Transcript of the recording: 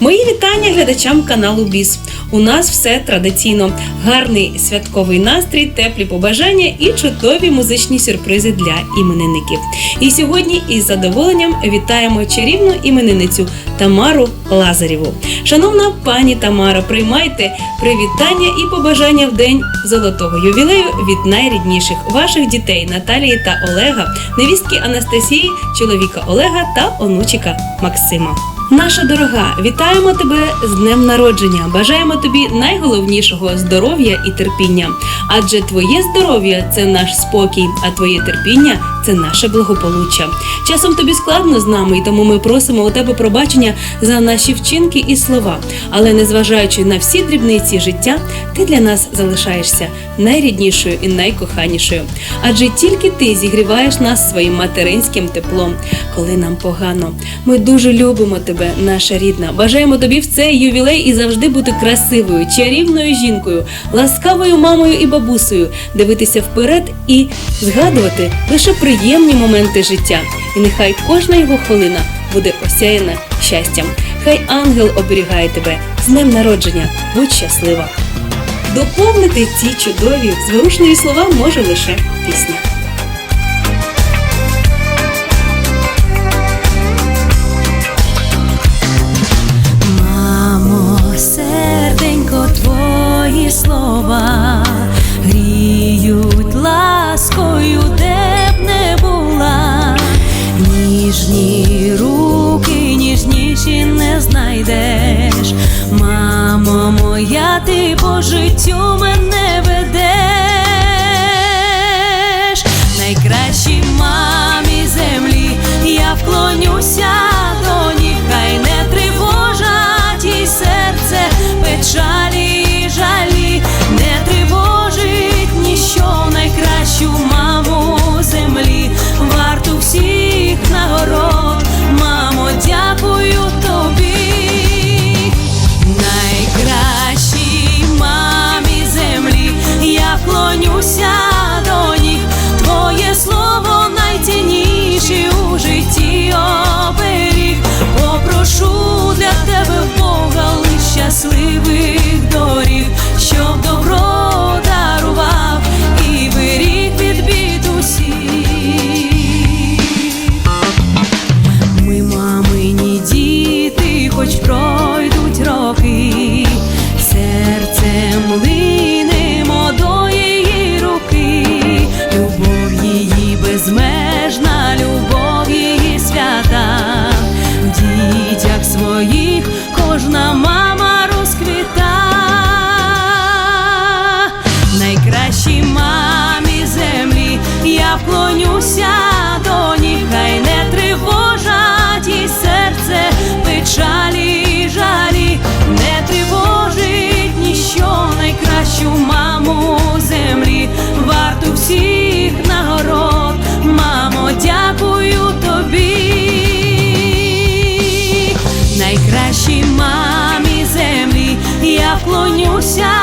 Мої вітання глядачам каналу Біс. У нас все традиційно: гарний святковий настрій, теплі побажання і чудові музичні сюрпризи для іменинників. І сьогодні із задоволенням вітаємо чарівну іменинницю Тамару Лазарєву. Шановна пані Тамара, приймайте привітання і побажання в день золотого ювілею від найрідніших ваших дітей Наталії та Олега, невістки Анастасії, чоловіка Олега та онучика Максима. Наша дорога, вітаємо тебе з днем народження. Бажаємо тобі найголовнішого здоров'я і терпіння. Адже твоє здоров'я це наш спокій, а твоє терпіння це наше благополуччя. Часом тобі складно з нами, і тому ми просимо у тебе пробачення за наші вчинки і слова. Але незважаючи на всі дрібниці життя, ти для нас залишаєшся найріднішою і найкоханішою. Адже тільки ти зігріваєш нас своїм материнським теплом, коли нам погано. Ми дуже любимо тебе, наша рідна. Бажаємо тобі в цей ювілей і завжди бути красивою, чарівною жінкою, ласкавою мамою і бабусею, дивитися вперед і згадувати лише приємні моменти життя. І нехай кожна його хвилина буде осяяна щастям. Хай ангел оберігає тебе з днем народження. Будь щаслива! Доповнити ці чудові зворушливі слова може лише пісня. Ніжні вклонюся до ніг, твоє слово найцінніше у житті оберіг. Попрошу для тебе Бога лиш щасливих найкращу маму землі, варту всіх нагород, мамо, дякую тобі. Найкращій мамі землі, я вклонюся